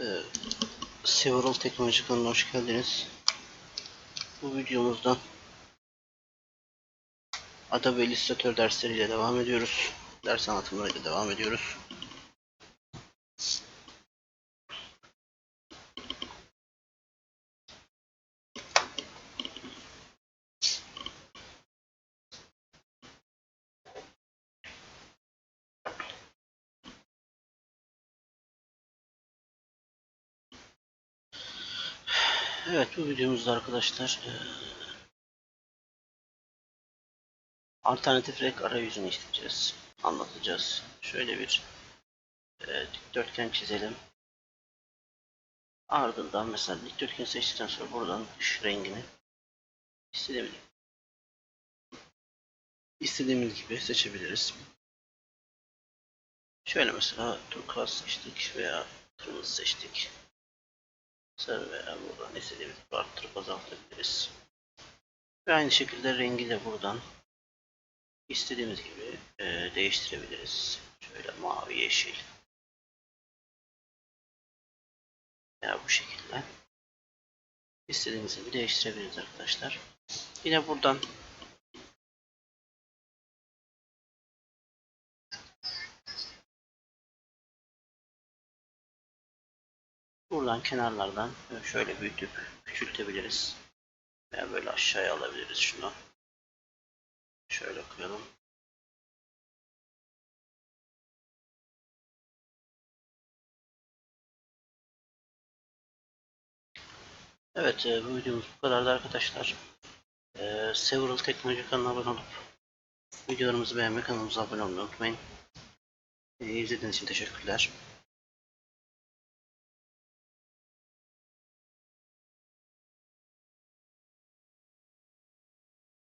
Ee, Several Teknoloji kanalına hoş geldiniz. Bu videomuzda Adobe Illustrator dersleriyle devam ediyoruz. Ders anlatımlarıyla devam ediyoruz. Evet bu videomuzda arkadaşlar eee, alternatif renk arayüzünü işleyeceğiz. Anlatacağız. Şöyle bir eee, dikdörtgen çizelim. Ardından mesela dikdörtgen seçtikten sonra buradan dış rengini istediğimiz istediğimiz gibi seçebiliriz. Şöyle mesela turkuaz seçtik veya kırmızı seçtik. Sarı veya buradan istediğimiz arttırıp azaltabiliriz. Ve aynı şekilde rengi de buradan istediğimiz gibi e, değiştirebiliriz. Şöyle mavi, yeşil. Veya bu şekilde. İstediğimiz gibi değiştirebiliriz arkadaşlar. Yine buradan Buradan kenarlardan şöyle büyütüp küçültebiliriz. Veya böyle aşağıya alabiliriz şunu. Şöyle koyalım. Evet e, bu videomuz bu kadardı arkadaşlar. E, Several Teknoloji kanalına abone olup videolarımızı beğenmeyi kanalımıza abone olmayı unutmayın. E, izlediğiniz için teşekkürler.